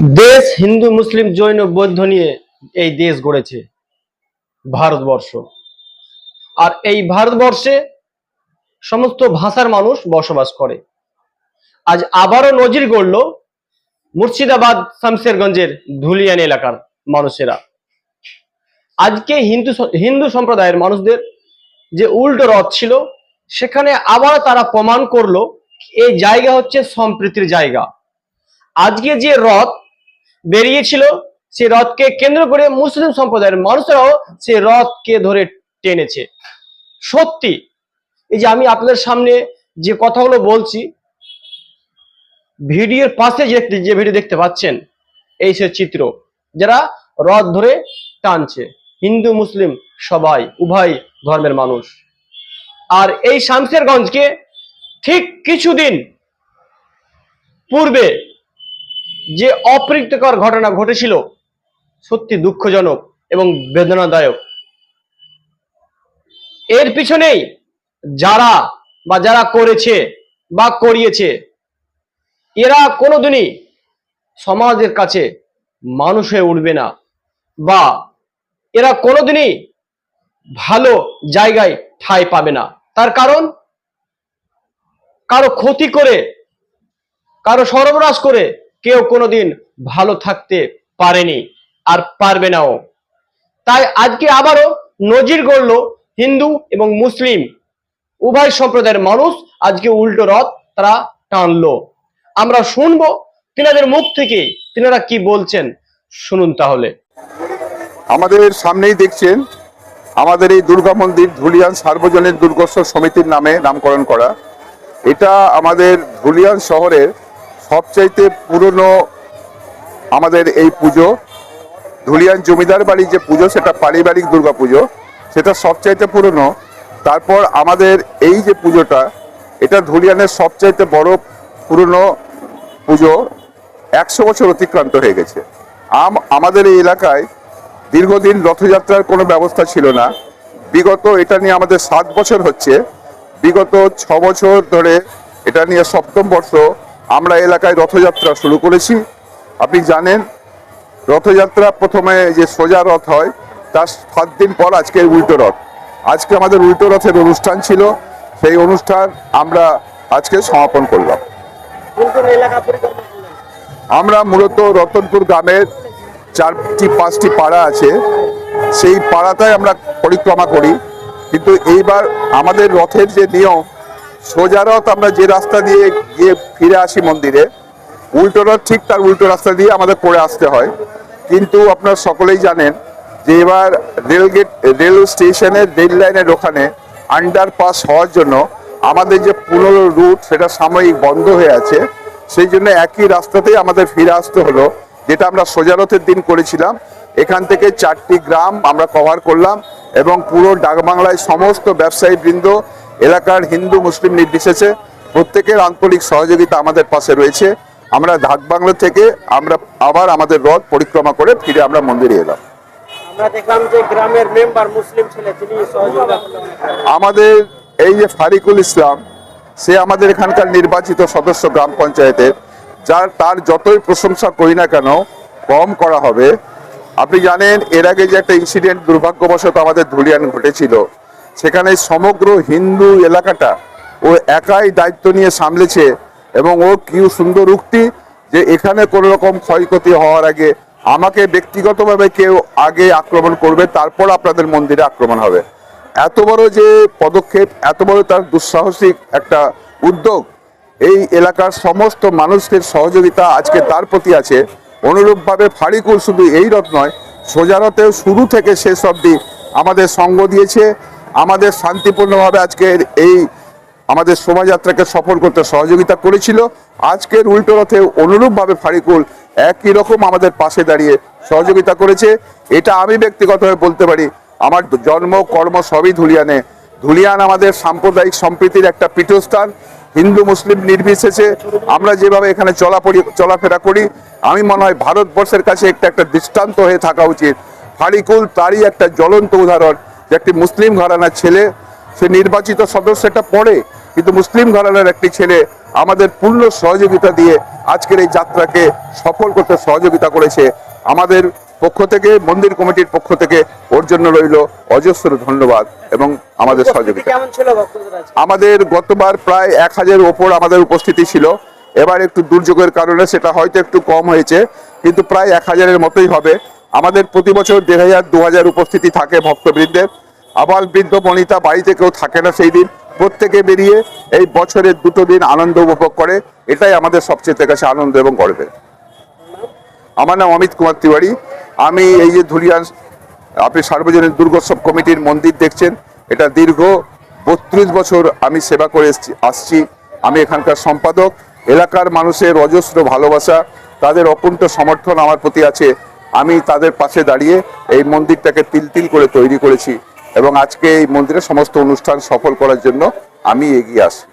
দেশ হিন্দু মুসলিম জৈন বৌদ্ধ নিয়ে এই দেশ গড়েছে ভারতবর্ষ। আর এই ভারতবর্ষে সমস্ত ভাষার মানুষ বসবাস করে। আজ আবারও নজির গড়ল মুর্শিদাবাদ, শামশেরগঞ্জের ধুলিয়ান এলাকার মানুষেরা। আজকে হিন্দু হিন্দু সম্প্রদায়ের মানুষদের যে উল্টো রথ ছিল, সেখানে আবার তারা প্রমাণ করল, এই জায়গা হচ্ছে সম্প্রীতির জায়গা। আজকে যে রথ বেরিয়েছিল, সেই রথকে কেন্দ্র করে মুসলিম সম্প্রদায়ের মানুষরাও সেই রথকে ধরে টেনেছে। সত্যি, এই যে আমি আপনাদের সামনে যে কথাগুলো বলছি, ভিডিওর পাশে যে যে ভিডিও দেখতে পাচ্ছেন, এই সে চিত্র, যারা রথ ধরে টানছে, হিন্দু, মুসলিম, সবাই, উভয় ধর্মের মানুষ। আর এই শামসেরগঞ্জকে ঠিক কিছুদিন পূর্বে যে অপ্রীতিকর ঘটনা ঘটেছিল, সত্যি দুঃখজনক এবং বেদনাদায়ক। এর পিছনেই যারা বা যারা করেছে বা করিয়েছে, এরা কোনোদিনই সমাজের কাছে মানুষ হয়ে উঠবে না বা এরা কোনোদিনই ভালো জায়গায় ঠাঁই পাবে না। তার কারণ, কারও ক্ষতি করে, কারও সর্বনাশ করে কেউ কোনোদিন ভালো থাকতে পারেনি আর পারবে নাও। তাই আজকে আবারও নজির গড়ল হিন্দু এবং মুসলিম। উভয় সম্প্রদায়ের মানুষ আজকে উল্টো রথ তারা টানলো। আমরা শুনব তিনাদের মুখ থেকে তিনারা কি বলছেন। শুনুন তাহলে। আমাদের সামনেই দেখছেন আমাদের এই দুর্গা মন্দির ধুলিয়ান সার্বজনীন দুর্গোৎসব সমিতির নামে নামকরণ করা। এটা আমাদের ধুলিয়ান শহরের সবচাইতে পুরনো আমাদের এই পুজো, ধুলিয়ান জমিদার বাড়ি যে পুজো, সেটা পারিবারিক দুর্গা পুজো সেটা সবচাইতে পুরনো। তারপর আমাদের এই যে পুজোটা, এটা ধুলিয়ানের সবচাইতে বড় পুরনো পুজো, একশো বছর অতিক্রান্ত হয়ে গেছে। আম, আমাদের এই এলাকায় দীর্ঘদিন রথযাত্রার কোনো ব্যবস্থা ছিল না। বিগত এটা নিয়ে আমাদের সাত বছর হচ্ছে। বিগত ছ বছর ধরে এটা নিয়ে সপ্তম বর্ষ আমরা এলাকায় রথযাত্রা শুরু করেছি। আপনি জানেন, রথযাত্রা প্রথমে যে সোজা রথ হয়, তার সাত দিন পর আজকে উল্টো রথ। আজকে আমাদের উল্টো রথের অনুষ্ঠান ছিল, সেই অনুষ্ঠান আমরা আজকে সমাপন করলাম। আমরা মূলত রতনপুর গ্রামের চারটি, পাঁচটি পাড়া আছে। সেই পাড়াটায় আমরা পরিক্রমা করি। কিন্তু এইবার আমাদের রথের যে নিয়ম সোজা রথ আমরা যে রাস্তা দিয়ে গিয়ে ফিরে আসি মন্দিরে, উল্টো রথ ঠিক তার উল্টো রাস্তা দিয়ে আমাদের করে আসতে হয়। কিন্তু আপনার সকলেই জানেন যে এবার রেলগেট, রেল স্টেশনের রেল লাইনের ওখানে আন্ডারপাস হওয়ার জন্য আমাদের যে পুরনো রুট সেটা সাময়িক বন্ধ হয়ে আছে। সেই জন্য একই রাস্তাতেই আমাদের ফিরে আসতে হলো, যেটা আমরা সোজারথের দিন করেছিলাম। এখান থেকে চারটি গ্রাম আমরা কভার করলাম এবং পুরো ডাকবাংলায় সমস্ত ব্যবসায়ী বৃন্দ এলাকার হিন্দু মুসলিম নির্বিশেষে প্রত্যেকের আন্তরিক সহযোগিতা আমাদের পাশে রয়েছে। আমরা ঢাকবাংলা থেকে আমরা আবার আমাদের রথ পরিক্রমা করে ফিরে আমরা মন্দিরে এলাম। আমাদের এই যে ফারিকুল ইসলাম সে আমাদের এখানকার নির্বাচিত সদস্য গ্রাম পঞ্চায়েতের যার তার যতই প্রশংসা করি না কেন কম করা হবে। আপনি জানেন এর আগে যে একটা ইনসিডেন্ট দুর্ভাগ্যবশত আমাদের ধুলিয়ান ঘটেছিল সেখানে সমগ্র হিন্দু এলাকাটা ও একাই দায়িত্ব নিয়ে সামলেছে এবং ও কি সুন্দর উক্তি যে এখানে কোনো রকম ক্ষয়ক্ষতি হওয়ার আগে আমাকে ব্যক্তিগতভাবে কেউ আগে আক্রমণ করবে, তারপর আপনাদের মন্দিরে আক্রমণ হবে। এত বড় যে পদক্ষেপ, এত বড় তার দুঃসাহসিক একটা উদ্যোগ, এই এলাকার সমস্ত মানুষদের সহযোগিতা আজকে তার প্রতি আছে। অনুরূপভাবে ফারিকুল শুধু এই রথ নয় সোজারথেও শুরু থেকে শেষ অবধি আমাদের সঙ্গ দিয়েছে। আমাদের শান্তিপূর্ণভাবে আজকের এই আমাদের শোভাযাত্রাকে সফল করতে সহযোগিতা করেছিল। আজকের উল্টো রথে অনুরূপভাবে ফারিকুল একই রকম আমাদের পাশে দাঁড়িয়ে সহযোগিতা করেছে। এটা আমি ব্যক্তিগতভাবে বলতে পারি, আমার জন্ম, কর্ম সবই ধুলিয়ানে। ধুলিয়ান আমাদের সাম্প্রদায়িক সম্প্রীতির একটা পীঠস্থান, হিন্দু, মুসলিম নির্বিশেষে আমরা যেভাবে এখানে চলাপড়ি চলাফেরা করি, আমি মনে হয় ভারতবর্ষের কাছে একটা একটা দৃষ্টান্ত হয়ে থাকা উচিত। ফারিকুল তারই একটা জ্বলন্ত উদাহরণ। যে একটি মুসলিম ঘরানার ছেলে সে নির্বাচিত সদস্য এটা পড়ে কিন্তু মুসলিম ঘরানার একটি ছেলে আমাদের পূর্ণ সহযোগিতা দিয়ে আজকের এই যাত্রাকে সফল করতে সহযোগিতা করেছে। আমাদের পক্ষ থেকে মন্দির কমিটির পক্ষ থেকে ওর জন্য রইল অজস্র ধন্যবাদ এবং আমাদের সহযোগিতা। আমাদের গতবার প্রায় এক হাজারের ওপর আমাদের উপস্থিতি ছিল। এবার একটু দুর্যোগের কারণে সেটা হয়তো একটু কম হয়েছে কিন্তু প্রায় এক হাজারের মতোই হবে। আমাদের প্রতি বছর দেড় হাজার, দু হাজার উপস্থিতি থাকে ভক্তবৃন্দের। আবার বৃদ্ধ বনিতা বাড়িতে কেউ থাকে না সেই দিন। প্রত্যেকে বেরিয়ে এই বছরের দুটো দিন আনন্দ উপভোগ করে। এটাই আমাদের সবচেয়ে কাছে আনন্দ এবং গর্বের। আমার নাম অমিত কুমার তিওয়ারি। আমি এই যে ধুলিয়ান, আপনি সার্বজনীন দুর্গোৎসব কমিটির মন্দির দেখছেন, এটা দীর্ঘ বত্রিশ বছর আমি সেবা করে আসছি। আমি এখানকার সম্পাদক। এলাকার মানুষের অজস্র ভালোবাসা, তাদের অকুণ্ঠ সমর্থন আমার প্রতি আছে। আমি তাদের পাশে দাঁড়িয়ে এই মন্দিরটাকে তিল তিল করে তৈরি করেছি এবং আজকে এই মন্দিরে সমস্ত অনুষ্ঠান সফল করার জন্য আমি এগিয়ে আসি।